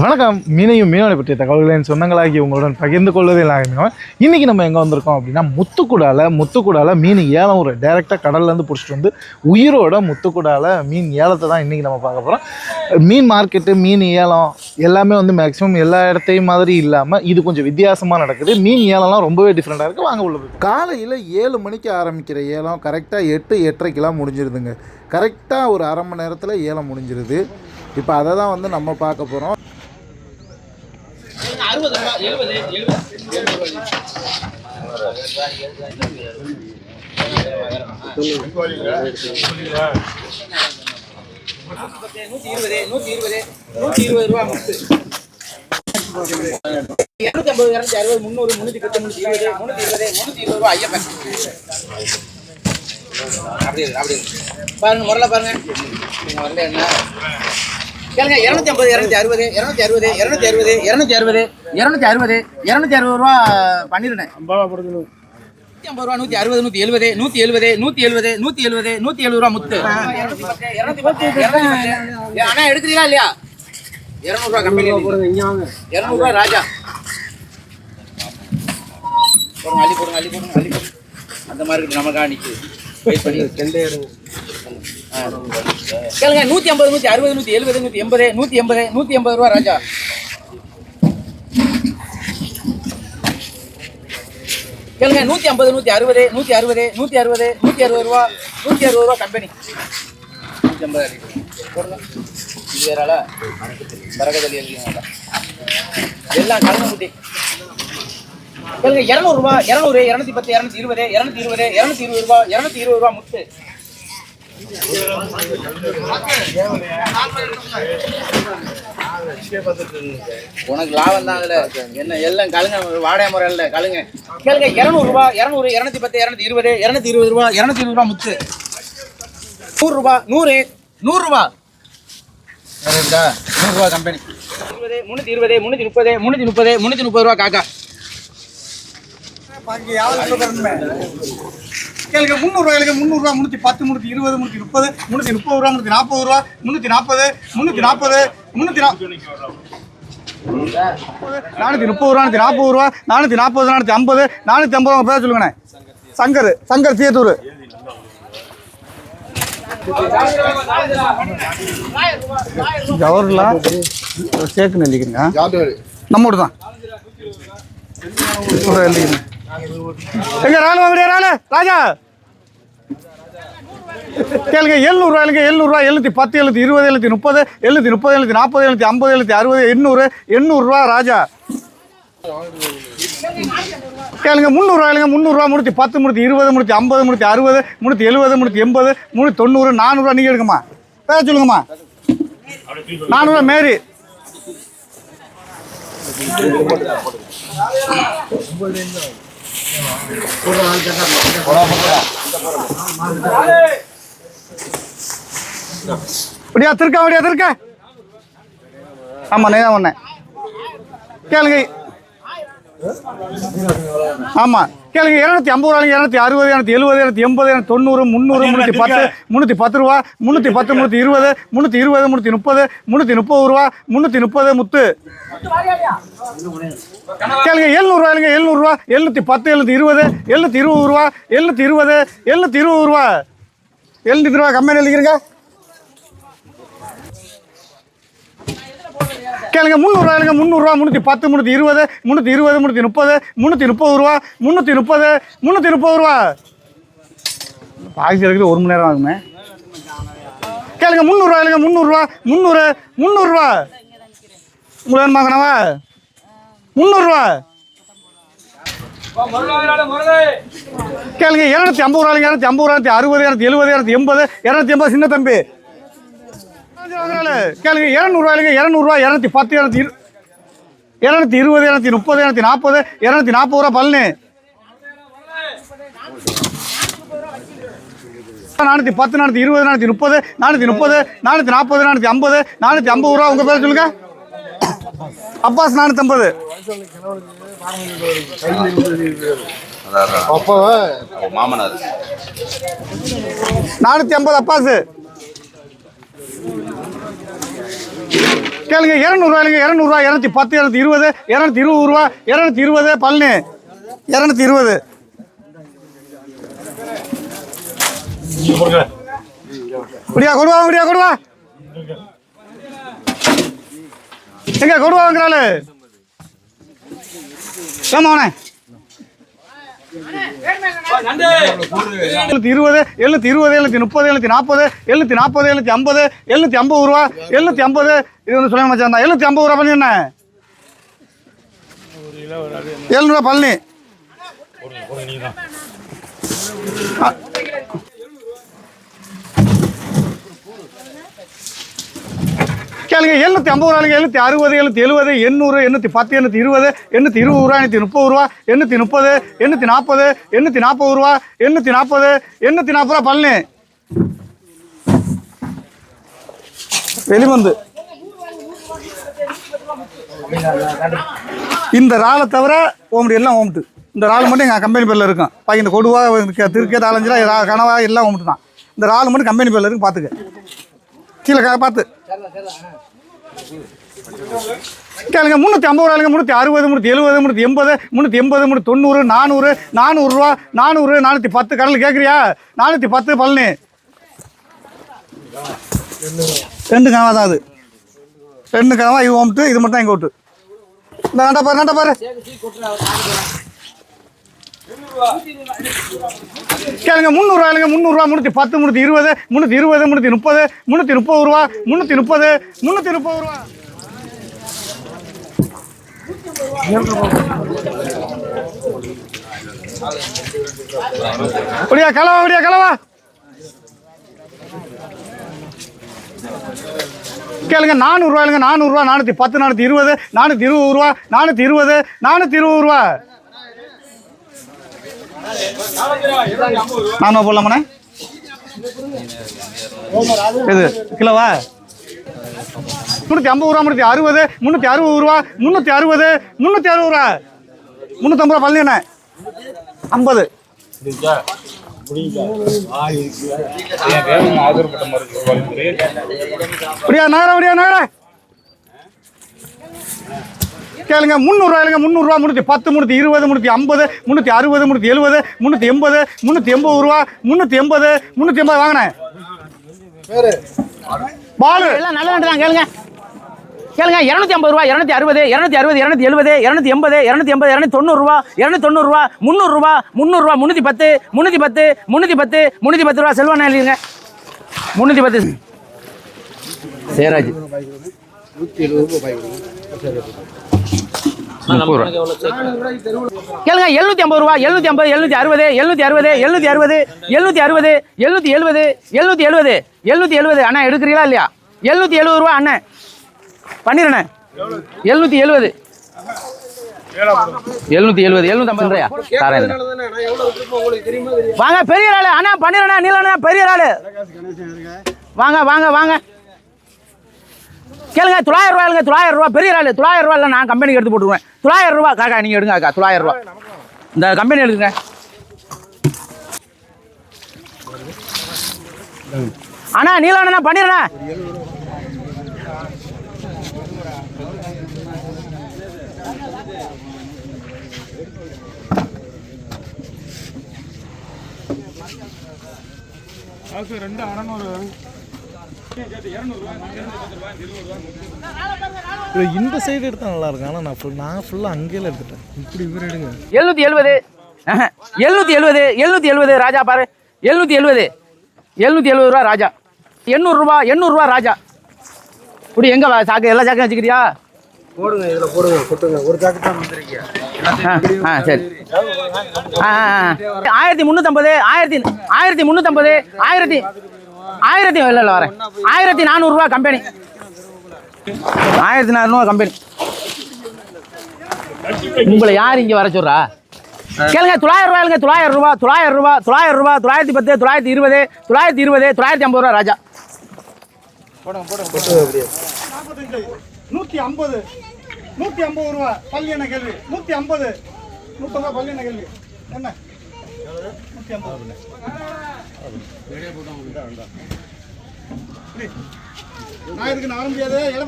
வணக்கம். மீனையும் மீனோட பற்றிய தகவல்களின் சொந்தங்களாகி உங்களுடன் பகிர்ந்து கொள்வதில் நாங்கள் இன்றைக்கி நம்ம எங்கே வந்திருக்கோம் அப்படின்னா முத்துக்குடால முத்துக்குடால மீன் ஏலம் ஒரு டைரெக்டாக கடல்லேருந்து பிடிச்சிட்டு வந்து உயிரோட முத்துக்குடால மீன் ஏலத்தை தான் இன்றைக்கி நம்ம பார்க்க போகிறோம் மீன் மார்க்கெட்டு மீன் ஏலம் எல்லாமே வந்து மேக்ஸிமம் எல்லா இடத்தையும் மாதிரி இல்லாமல் இது கொஞ்சம் வித்தியாசமாக நடக்குது. மீன் ஏலம்லாம் ரொம்பவே டிஃப்ரெண்ட்டாக இருக்குது வாங்க உள்ள காலையில் ஏழு மணிக்கு ஆரம்பிக்கிற ஏலம் கரெக்டாக எட்டு எட்டரைக்கெலாம் முடிஞ்சிருதுங்க. கரெக்டாக ஒரு அரை மணி நேரத்தில் ஏலம் முடிஞ்சிருது. இப்போ அதை தான் வந்து நம்ம பார்க்க போகிறோம் நூத்தி இருபது நூத்தி இருபது நூத்தி இருபது ரூபா முத்து இருநூத்தி ஐம்பது இருநூத்தி அறுபது முந்நூறு முன்னூத்தி பத்து முன்னூத்தி இருபது முன்னூத்தி இருபது முன்னூத்தி இருபது ரூபா ஐயப்பன் அப்படி இருக்கு, அப்படி பாருங்க முரல பாருங்க நீங்க வரல என்ன கேளுங்க இருநூத்தி ஐம்பது இருநூத்தி அறுபது இருநூத்தி அறுபது இருநூத்தி அறுபது இருநூத்தி அறுபது இருநூத்தி அறுபது இருநூத்தி அறுபது ரூபா பண்ணிருந்தேன் நூத்தி ஐம்பது ரூபா நூத்தி அறுபது நூத்தி எழுபது நூத்தி எழுபது நூத்தி எழுபது நூத்தி எழுபது நூத்தி எழுபது ரூபா முத்து. அண்ணா எடுக்கிறீங்களா இல்லையா? இருநூறு ரூபா கம்பெனி இருநூறு ரூபா ராஜா. போடுங்க அள்ளி போடுங்க அள்ளி போடுங்க அள்ளி போடுங்க. அந்த மாதிரி இருக்கு நமக்காக நிக்குது. வெயிட் பண்ணி. கேளுங்க நூத்தி ஐம்பது நூத்தி அறுபது நூத்தி எழுபது நூத்தி எண்பது நூத்தி எண்பது நூத்தி எண்பது ரூபா ராஜா. கேளுங்க நூத்தி ஐம்பது நூத்தி அறுபது நூத்தி அறுபது நூத்தி அறுபது நூத்தி அறுபது ரூபா நூத்தி அறுபது ரூபா கம்பெனி. நூத்தி ஐம்பது. போடுங்க. இது வேறால பரகதலி எல்லாம் கலந்து கேளுங்க இரநூறு ரூபா இரநூறு இரநூத்தி பத்து இரநூத்தி இருபது இரநூத்தி இருபது இரநூத்தி இருபது ரூபா இரநூத்தி இருபது ரூபா முத்து. உனக்கு லாபம் தான் அதுல. என்ன எல்லாம் கழுங்க வாடகை முறை இல்ல கழுங்க. கேளுங்க இரநூறு ரூபா இரநூறு இரநூத்தி பத்து இரநூத்தி இருபது இரநூத்தி இருபது ரூபா இரநூத்தி இருபது ரூபா முத்து. நூறு ரூபா நூறு நூறு ரூபா. இருக்கா? கம்பெனி இருபது முந்நூற்றி இருபது முந்நூற்றி முப்பது முந்நூற்றி முப்பது முந்நூற்றி முப்பது ரூபா காக்கா. கேளுங்க முந்நூறுவாயிலுக்கு முந்நூறுரூவா முந்நூற்றி பத்து முந்நூற்றி இருபது முந்நூற்றி முப்பது முந்நூற்றி முப்பது ரூபா முந்நூற்றி நாற்பது ரூபா முந்நூற்றி நாற்பது முந்நூற்றி நாற்பது முந்நூற்றி நானூற்றி முப்பது ரூபா நானூற்றி நாற்பது ரூபா நானூற்றி நாற்பது நானூற்றி ஐம்பது நானூற்றி ஐம்பது ரூபா பேர் சொல்லுங்கண்ணே. சங்கர் சங்கர் தீயத்தூர் ஜவஹர்லால் சேக்கு நெல்லிக்கிறீங்க நம்மோடு தான் எழுதிக்கிறேன் எங்க ராணு ராணு ராஜா! கேளுங்க எழுநூறுவா இல்லைங்க எழுநூறுவா எழுநூத்தி பத்து எழுநூற்றி இருபது எழுநூற்றி முப்பது எழுநூற்றி முப்பது எழுநூத்தி நாற்பது எழுநூற்றி ஐம்பது எழுநூற்றி அறுபது எண்ணூறு எண்ணூறுரூவா ராஜா. கேளுங்க முந்நூறுவா இல்லைங்க முந்நூறுரூவா முந்நூற்றி பத்து முந்நூற்றி இருபது முந்நூற்றி ஐம்பது முந்நூற்றி அறுபது முந்நூற்றி எழுபது முந்நூற்றி எண்பது முந்நூற்றி தொண்ணூறு நானூறுரூவா நீங்கள் எடுங்கம்மா. பேர சொல்லுங்கம்மா. நானூறுரூவா மேரி. அப்படியா திருக்க அப்படியா திருக்க? ஆமா நீ தான் ஒன்று கேளுங்க. ஆமாம் கேளுங்க இரநூத்தி ஐம்பது ரூபாய்ங்க இரநூத்தி அறுபது இரநூத்தி எழுபது இரநூத்தி எண்பது இரநூத்தி தொண்ணூறு முந்நூறு முந்நூற்றி பத்து முந்நூற்றி பத்து ரூபா முந்நூற்றி பத்து முந்நூற்றி இருபது முந்நூற்றி இருபது முந்நூற்றி முப்பது முந்நூற்றி முப்பது ரூபா முந்நூற்றி முப்பது முத்து. கேளுங்க எழுநூறுவா இல்லைங்க எழுநூறுவா எழுநூற்றி பத்து எழுநூற்றி இருபது எழுநூற்றி இருபது ரூபா எழுநூற்றி இருபது எழுநூற்றி இருபது ரூபா. எழுநூற்றி ரூபா கம்மியாக எழுதிக்கிறங்க கேளுங்க முந்நூறுவா இல்லைங்க முந்நூறுரூவா முந்நூற்றி பத்து முந்நூற்றி இருபது முந்நூற்றி இருபது முந்நூற்றி முப்பது முந்நூற்றி முப்பது ரூபா முந்நூற்றி முப்பது முந்நூற்றி முப்பது ரூபா. பாக்கி இருக்குது ஒரு மணி நேரம் ஆகுமே. கேளுங்க முந்நூறுரூவா இல்லைங்க முந்நூறுரூவா முந்நூறு முந்நூறுரூவா உங்களுக்கு வேணுமா முந்நூறுரூவா கேளுங்க இரநூத்தி ஐம்பது ரூபா இரநூத்தி ஐம்பது ரூபாய் அறுபது இரநூத்தி எழுபது இரநூத்தி எண்பது இரநூத்தி எண்பது சின்ன தம்பி. கேளுங்க இரநூறுவா இல்லைங்க இரநூறுவா இரநூத்தி பத்து இரநூத்தி இரு இரநூத்தி இருபது இரநூத்தி முப்பது இரநூத்தி நாற்பது இரநூத்தி நாற்பது ரூபா பல்லு நானூற்றி பத்து நானூற்றி இருபது நானூற்றி முப்பது நானூற்றி முப்பது நானூற்றி நாற்பது நானூற்றி ஐம்பது நானூற்றி ஐம்பது ரூபா உங்கள் பேர் சொல்லுங்க. அப்பாஸ் நானூற்றி ஐம்பது. மாமனார். நானூற்றி ஐம்பது அப்பாஸு. கேளுங்க இரநூறுவா இல்லைங்க இரநூறுவா இரநூத்தி பத்து இரநூத்தி இருபது இரநூத்தி இருபது ரூபா இரநூத்தி இருபது பழனி இரநூத்தி இருபது. குடியா கொடுவா குடியா கொடுவா எங்க கொடுவா வாங்குறாள் ஏமா எழுநூத்தி இருபது எழுநூத்தி இருபது எழுநூத்தி முப்பது எழுநூத்தி நாற்பது எழுநூத்தி நாற்பது எழுநூத்தி ஐம்பது எழுநூத்தி ஐம்பது ரூபா எழுநூத்தி ஐம்பது. இது ஒன்று சொல்ல மச்சான் எழுநூத்தி ஐம்பது ரூபா பண்ணி என்ன? எழுநூறுவா பழனி. ஆளுங்க எழுநூத்தி ஐம்பது ரூபாய்ங்க எழுநூத்தி அறுபது எழுநூத்தி எழுபது எண்ணூறு எண்ணூத்தி பத்து எண்ணூத்தி இருபது எண்ணூத்தி இருபது ரூபா எண்ணூத்தி முப்பது ரூபா எண்ணூத்தி முப்பது எண்ணூத்தி நாற்பது எண்ணூத்தி நாற்பது ரூபா எண்ணூத்தி நாற்பது எண்ணூத்தி நாற்பது ரூபா பழனி வெளிமந்து இந்த ராலை தவிர ஓமட்டு எல்லாம் ஓமட்டு இந்த ரால் மட்டும் எங்கள் கம்பெனி பேரில் இருக்கும். பாக்கி இந்த கொடுவா திருக்கே தாளஞ்சிலா கனவா எல்லாம் ஓமட்டு தான் இந்த ரால் மட்டும் கம்பெனி பேரில் இருக்கும் பார்த்துக்க கீழே க- பார்த்து கேளுங்க முந்நூற்றி ஐம்பது ரூபாய்ங்க முந்நூற்றி அறுபது முந்நூற்றி எழுபது முந்நூற்றி எண்பது முந்நூற்றி எண்பது முந்நூற்றி தொண்ணூறு நானூறு நானூறுரூவா நானூறு நானூற்றி பத்து கடல் கேட்குறியா நானூற்றி பத்து பழனி. ரெண்டு கனவா தான் அது. ரெண்டு கனவா இது ஓம்ட்டு இது மட்டும் தான் எங்கள் ஓட்டு. இந்த நண்டா பாரு நண்டா பாரு. கேளுங்க முந்நூறுவாயிலுங்க முந்நூறுரூவா முந்நூற்றி பத்து முந்நூற்றி இருபது முந்நூற்றி இருபது முந்நூற்றி முப்பது முந்நூற்றி முப்பது ரூபா முந்நூற்றி முப்பது முந்நூற்றி முப்பது ரூபா. அப்படியா கலவா அப்படியா கலவா. கேளுங்க நானூறுரூவா இல்லைங்க நானூறுரூவா நானூற்றி பத்து நானூற்றி இருபது நானூற்றி இருபது ரூபா நானூற்றி இருபது நானூற்றி இருபது ரூபா. நானூறு போடலாமாண்ணே இது கிலோவா? முந்நூற்றி ஐம்பது ரூபா முந்நூற்றி அறுபது முந்நூற்றி அறுபது ரூபா முந்நூற்றி அறுபது முந்நூற்றி அறுபது ரூபா. முந்நூற்றம்பது ரூபா பழனி என்ன ஐம்பது. அப்படியா நகர அப்படியா நகர. கேளுங்க முந்நூறுவாயிலுங்க முந்நூறுரூவா முந்நூற்றி பத்து முந்நூற்றி இருபது முந்நூற்றி ஐம்பது முந்நூற்றி அறுபது முந்நூற்றி எழுபது முந்நூற்றி எண்பது முந்நூற்றி எண்பது ரூபா முந்நூற்றி எண்பது முந்நூற்றி எண்பது வாங்கினேன். பாலு. எல்லாம் நல்ல தான் கேளுங்க. கேளுங்க இரநூத்தி ஐம்பது ரூபா இரநூத்தி அறுபது இரநூத்தி அறுபது இரநூத்தி எழுபது இரநூத்தி எண்பது இரநூத்தி எண்பது இரநூத்தி தொண்ணூறுரூவா இரநூத்தி தொண்ணூறுரூவா முந்நூறுரூவா முந்நூறுரூவா முந்நூற்றி பத்து முந்நூற்றி பத்து முந்நூற்றி பத்து முந்நூற்றி பத்து ரூபா செல்வானே எழுதிங்க முந்நூற்றி பத்து. சேராஜ் கேளுங்க எழுநூத்தி ஐம்பது ரூபா எழுநூத்தி ஐம்பது எழுநூத்தி அறுபது எழுநூத்தி அறுபது எழுநூத்தி அறுபது எழுநூத்தி அறுபது எழுநூத்தி எழுபது எழுநூத்தி எழுபது எழுநூத்தி எழுபது. அண்ணா எடுக்கிறீங்களா இல்லையா? எழுநூத்தி எழுபது ரூபா அண்ணன் பண்ணிடுண்ணே எழுநூத்தி எழுபது. எழுநூத்தி எழுபது எழுநூத்தி ஐம்பது ரூபாயா? தரேன் வாங்க பெரிய ஆளு. அண்ணா பண்ணிடுண்ணா நீலண்ணா பெரிய ஆளு. வாங்க வாங்க வாங்க. கேளுங்க தொள்ளாயிரம் ரூபாய்ங்க தொள்ளாயிரம் ரூபா. பெரிய ஆள் தொள்ளாயிரம் ரூபா இல்லை நான் கம்பெனிக்கு எடுத்து போட்டுருவேன். தொள்ளாயிரம் ரூபா காக்கா நீங்கள் எடுங்க அக்கா தொள்ளாயிரம் ரூபா. இந்த கம்பெனி எடுங்க அண்ணா நீலண்ணா ரெண்டு அறநூறு. இந்த சைடு எடுத்தால் நல்லா இருக்கும் ஆனால் நான் full- நான் ஃபுல்லாக அங்கேயே எடுத்துட்டேன். இப்படி இவர் எடுங்க. எழுநூத்தி எழுபது எழுநூத்தி எழுபது எழுநூத்தி எழுபது ராஜா பாரு. எழுநூத்தி எழுபது எழுநூத்தி எழுபது ரூபா ராஜா. எண்ணூறுரூவா எண்ணூறுரூவா ராஜா. இப்படி எங்க வா- சாக்கு எல்லா சாக்கும் வச்சுக்கிறியா? போடுங்க இதுல போடுங்க கொட்டுங்க. ஒரு சாக்கு தான் வந்திருக்கீங்க ஆ சரி. ஆ. ஆயிரத்தி முந்நூற்றம்பது ஆயிரத்தி ஆயிரத்தி முந்நூற்றம்பது ஆயிரத்தி ஆயிரத்தி இல்லை இல்லை வரேன். ஆயிரத்தி நானூறுரூவா கம்பெனி ஆயிரத்தி நானூறுவா கம்பெனி உங்களை யார் இங்கே வர சொல்கிறா கேளுங்க தொள்ளாயிரம் ரூபாய்ங்க தொள்ளாயிரம் ரூபா தொள்ளாயிரம் ரூபா தொள்ளாயிரம் ரூபா தொள்ளாயிரத்தி பத்து தொள்ளாயிரத்தி இருபது தொள்ளாயிரத்தி இருபது தொள்ளாயிரத்தி ஐம்பது ரூபா ராஜா. நூற்றி ஐம்பது நூற்றி ஐம்பது ரூபா பள்ளி என்ன கேள்வி. நூற்றி ஐம்பது நூற்றம்பது ரூபா பள்ளி என்ன கேள்வி. என்ன? நூற்றி ஐம்பது. நான் இதுக்கு நான் முடியாது? இலை